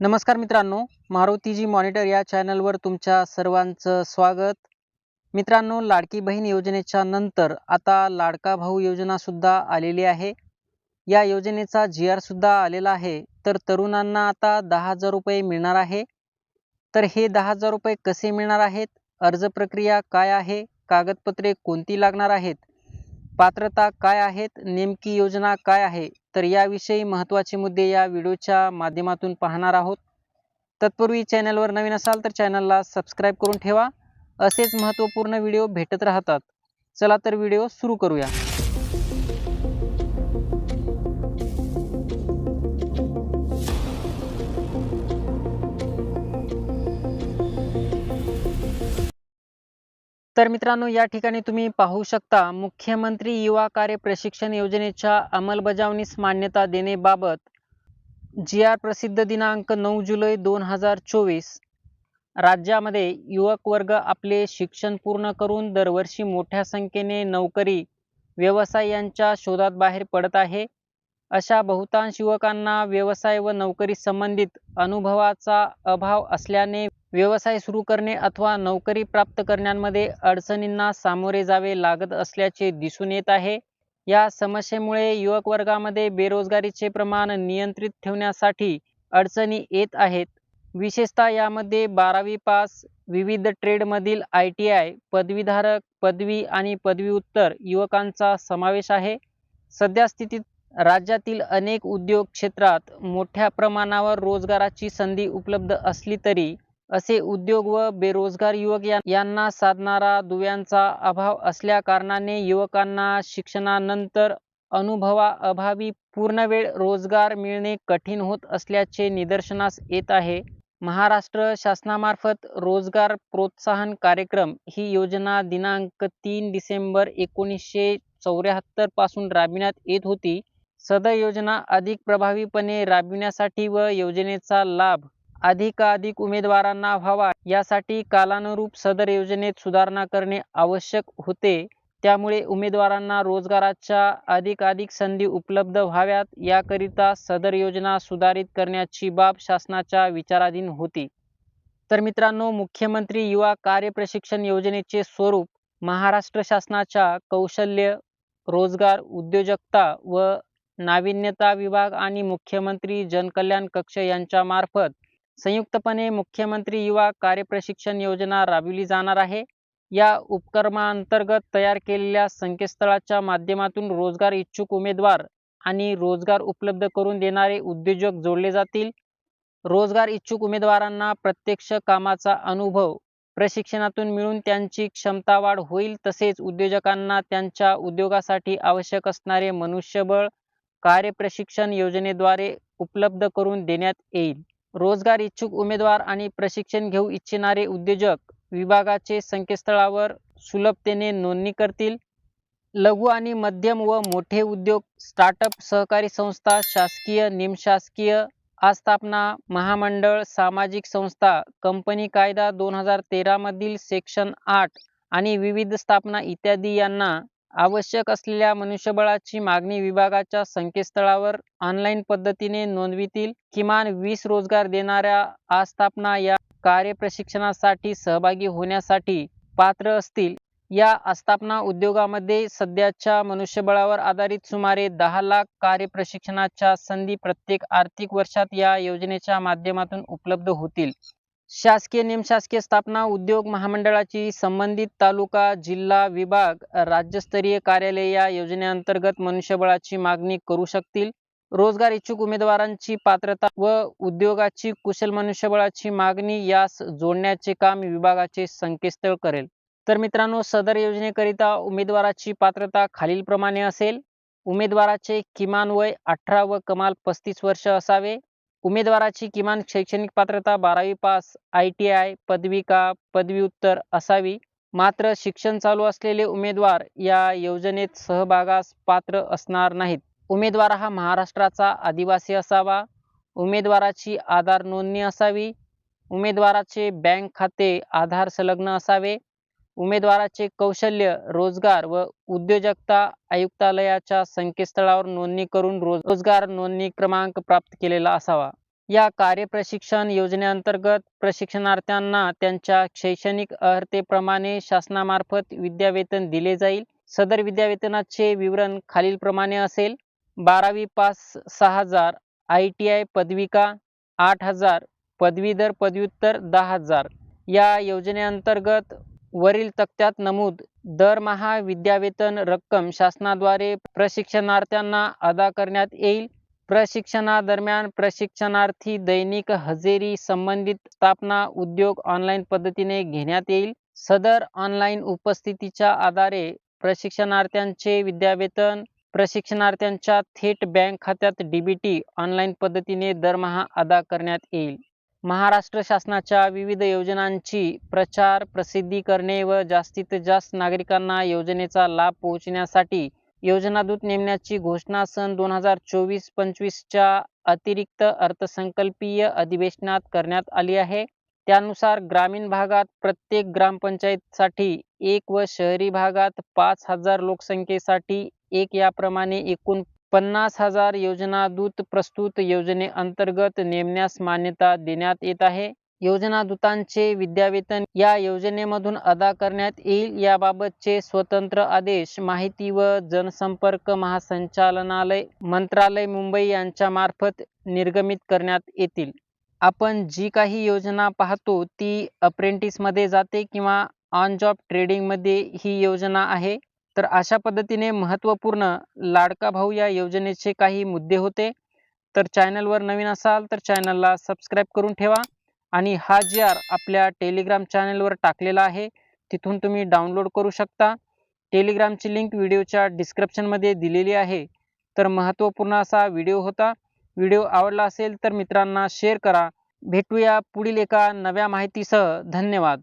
नमस्कार मित्रांनो मारुतीजी मॉनिटर या चॅनलवर तुमच्या सर्वांचं स्वागत. मित्रांनो लाडकी बहीण योजनेच्या नंतर आता लाडका भाऊ योजना सुद्धा आलेली आहे. या योजनेचा जी आर सुद्धा आलेला आहे तर तरुणांना आता दहा हजार रुपये मिळणार आहे. तर हे दहा हजार रुपये कसे मिळणार आहेत? अर्ज प्रक्रिया काय आहे? कागदपत्रे कोणती लागणार आहेत? पात्रता काय आहेत? नेमकी योजना काय आहे? तर याविषयी महत्त्वाचे मुद्दे या व्हिडिओच्या माध्यमातून पाहणार आहोत. तत्पूर्वी चॅनलवर नवीन असाल तर चॅनलला सबस्क्राईब करून ठेवा. असेच महत्त्वपूर्ण व्हिडिओ भेटत राहतात. चला तर व्हिडिओ सुरू करूया. तर मित्रांनो या ठिकाणी तुम्ही पाहू शकता मुख्यमंत्री युवा कार्य प्रशिक्षण योजनेच्या अंमलबजावणीस मान्यता देण्याबाबत जी आर प्रसिद्ध दिनांक नऊ जुलै दोन हजार चोवीस राज्यामध्ये युवक वर्ग आपले शिक्षण पूर्ण करून दरवर्षी मोठ्या संख्येने नोकरी व्यवसाय यांच्या शोधात बाहेर पडत आहे. अशा बहुतांश युवकांना व्यवसाय व नोकरी संबंधित अनुभवाचा अभाव असल्याने व्यवसाय सुरू करणे अथवा नोकरी प्राप्त करण्यामध्ये अडचणींना सामोरे जावे लागत असल्याचे दिसून येत आहे. या समस्येमुळे युवक वर्गामध्ये बेरोजगारीचे प्रमाण नियंत्रित ठेवण्यासाठी अडचणी येत आहेत. विशेषतः यामध्ये बारावी पास विविध ट्रेडमधील आय टी आय पदवीधारक पदवी आणि पदव्युत्तर युवकांचा समावेश आहे. सध्या स्थितीत राज्यातील अनेक उद्योग क्षेत्रात मोठ्या प्रमाणावर रोजगाराची संधी उपलब्ध असली तरी असे उद्योग व बेरोजगार युवक यांना साधणारा दुव्यांचा अभाव असल्या कारणाने युवकांना शिक्षणानंतर अनुभवाअभावी पूर्णवेळ रोजगार मिळणे कठीण होत असल्याचे निदर्शनास येत आहे. महाराष्ट्र शासनामार्फत रोजगार प्रोत्साहन कार्यक्रम ही योजना दिनांक तीन डिसेंबर एकोणीसशे चौऱ्याहत्तरपासून राबविण्यात येत होती. सदर योजना अधिक प्रभावीपणे राबविण्यासाठी व योजनेचा लाभ अधिकाधिक उमेदवारांना व्हावा यासाठी कालानुरूप सदर योजनेत सुधारणा करणे आवश्यक होते. त्यामुळे उमेदवारांना रोजगाराच्या अधिकाधिक संधी उपलब्ध व्हाव्यात याकरिता सदर योजना सुधारित करण्याची बाब शासनाच्या विचाराधीन होती. तर मित्रांनो मुख्यमंत्री युवा कार्य प्रशिक्षण योजनेचे स्वरूप महाराष्ट्र शासनाच्या कौशल्य रोजगार उद्योजकता व नाविन्यता विभाग आणि मुख्यमंत्री जनकल्याण कक्ष यांच्या मार्फत संयुक्तपणे मुख्यमंत्री युवा कार्यप्रशिक्षण योजना राबविली जाणार आहे. या उपक्रमांतर्गत तयार केलेल्या संकेतस्थळाच्या माध्यमातून रोजगार इच्छुक उमेदवार आणि रोजगार उपलब्ध करून देणारे उद्योजक जोडले जातील. रोजगार इच्छुक उमेदवारांना प्रत्यक्ष कामाचा अनुभव प्रशिक्षणातून मिळून त्यांची क्षमता वाढ होईल तसेच उद्योजकांना त्यांच्या उद्योगासाठी आवश्यक असणारे मनुष्यबळ कार्यप्रशिक्षण योजनेद्वारे उपलब्ध करून देण्यात येईल. रोजगार इच्छुक उमेदवार आणि प्रशिक्षण घेऊ इच्छिणारे उद्योजक विभागाचे संकेतस्थळावर सुलभतेने नोंदणी करतील. लघु आणि मध्यम व मोठे उद्योग स्टार्टअप सहकारी संस्था शासकीय निमशासकीय आस्थापना महामंडळ सामाजिक संस्था कंपनी कायदा दोन हजार तेरामधील सेक्शन आठ आणि विविध स्थापना इत्यादी यांना आवश्यक असलेल्या मनुष्यबळाची मागणी विभागाच्या संकेतस्थळावर ऑनलाईन पद्धतीने नोंदवितील. किमान वीस रोजगार देणाऱ्या आस्थापना या कार्य प्रशिक्षणासाठी सहभागी होण्यासाठी पात्र असतील. या आस्थापना उद्योगामध्ये सध्याच्या मनुष्यबळावर आधारित सुमारे दहा लाख कार्य प्रशिक्षणाच्या संधी प्रत्येक आर्थिक वर्षात या योजनेच्या माध्यमातून उपलब्ध होतील. शासकीय निमशासकीय स्थापना उद्योग महामंडळाची संबंधित तालुका जिल्हा विभाग राज्यस्तरीय कार्यालय या योजनेअंतर्गत मनुष्यबळाची मागणी करू शकतील? रोजगार इच्छुक उमेदवारांची पात्रता व उद्योगाची कुशल मनुष्यबळाची मागणी यास जोडण्याचे काम विभागाचे संकेतस्थळ करेल. तर मित्रांनो सदर योजनेकरिता उमेदवाराची पात्रता खालीलप्रमाणे असेल. उमेदवाराचे किमान वय अठरा व कमाल पस्तीस वर्ष असावे. उमेदवाराची किमान शैक्षणिक पात्रता बारावी पास आय टी आय पदविका पदव्युत्तर असावी. मात्र शिक्षण चालू असलेले उमेदवार या योजनेत सहभागास पात्र असणार नाहीत. उमेदवार हा महाराष्ट्राचा आदिवासी असावा. उमेदवाराची आधार नोंदणी असावी. उमेदवाराचे बँक खाते आधार संलग्न असावे. उमेदवाराचे कौशल्य रोजगार व उद्योजकता आयुक्तालयाच्या संकेतस्थळावर नोंदणी करून रोजगार नोंदणी क्रमांक प्राप्त केलेला असावा. या कार्यप्रशिक्षण योजनेअंतर्गत प्रशिक्षणार्थ्यांना त्यांच्या शैक्षणिक अर्हतेप्रमाणे शासनामार्फत विद्यावेतन दिले जाईल. सदर विद्यावेतनाचे विवरण खालीलप्रमाणे असेल. बारावी पास सहा हजार आय टी आय पदविका आठ हजार पदवीधर पदव्युत्तर दहा हजार. या योजनेअंतर्गत वरील तक्त्यात नमूद दरमहा विद्यावेतन रक्कम शासनाद्वारे प्रशिक्षणार्थ्यांना अदा करण्यात येईल. प्रशिक्षणादरम्यान प्रशिक्षणार्थी दैनिक हजेरी संबंधित स्थापना उद्योग ऑनलाईन पद्धतीने घेण्यात येईल. सदर ऑनलाईन उपस्थितीच्या आधारे प्रशिक्षणार्थ्यांचे विद्यावेतन प्रशिक्षणार्थ्यांच्या थेट बँक खात्यात डीबीटी ऑनलाईन पद्धतीने दरमहा अदा करण्यात येईल. महाराष्ट्र शासनाच्या विविध योजनांची प्रचार प्रसिद्धी करणे व जास्तीत जास्त नागरिकांना योजनेचा लाभ पोहोचण्यासाठी योजनादूत नेमण्याची घोषणा सन दोन हजार चोवीस पंचवीसच्या अतिरिक्त अर्थसंकल्पीय अधिवेशनात करण्यात आली आहे. त्यानुसार ग्रामीण भागात प्रत्येक ग्रामपंचायतसाठी एक व शहरी भागात पाच हजार लोकसंख्येसाठी एक याप्रमाणे एकूण पन्नास हजार योजना दूत प्रस्तुत योजनेअंतर्गत नेमण्यास मान्यता देण्यात येत आहे. योजना दूतांचे विद्यावेतन या योजनेमधून अदा करण्यात येईल याबाबतचे स्वतंत्र आदेश माहिती व जनसंपर्क महासंचालनालय मंत्रालय मुंबई यांच्यामार्फत निर्गमित करण्यात येतील. आपण जी काही योजना पाहतो ती अप्रेंटिसमध्ये जाते किंवा ऑन जॉब ट्रेडिंगमध्ये ही योजना आहे. तर अशा पद्धतीने महत्त्वपूर्ण लाडका भाऊ या योजनेचे काही मुद्दे होते. तर चॅनलवर नवीन असाल तर चॅनलला सबस्क्राईब करून ठेवा आणि हा जी आर आपल्या टेलिग्राम चॅनलवर टाकलेला आहे तिथून तुम्ही डाउनलोड करू शकता. टेलिग्रामची लिंक व्हिडिओच्या डिस्क्रिप्शनमध्ये दिलेली आहे. तर महत्त्वपूर्ण असा व्हिडिओ होता. व्हिडिओ आवडला असेल तर मित्रांना शेअर करा. भेटूया पुढील एका नव्या माहितीसह. धन्यवाद.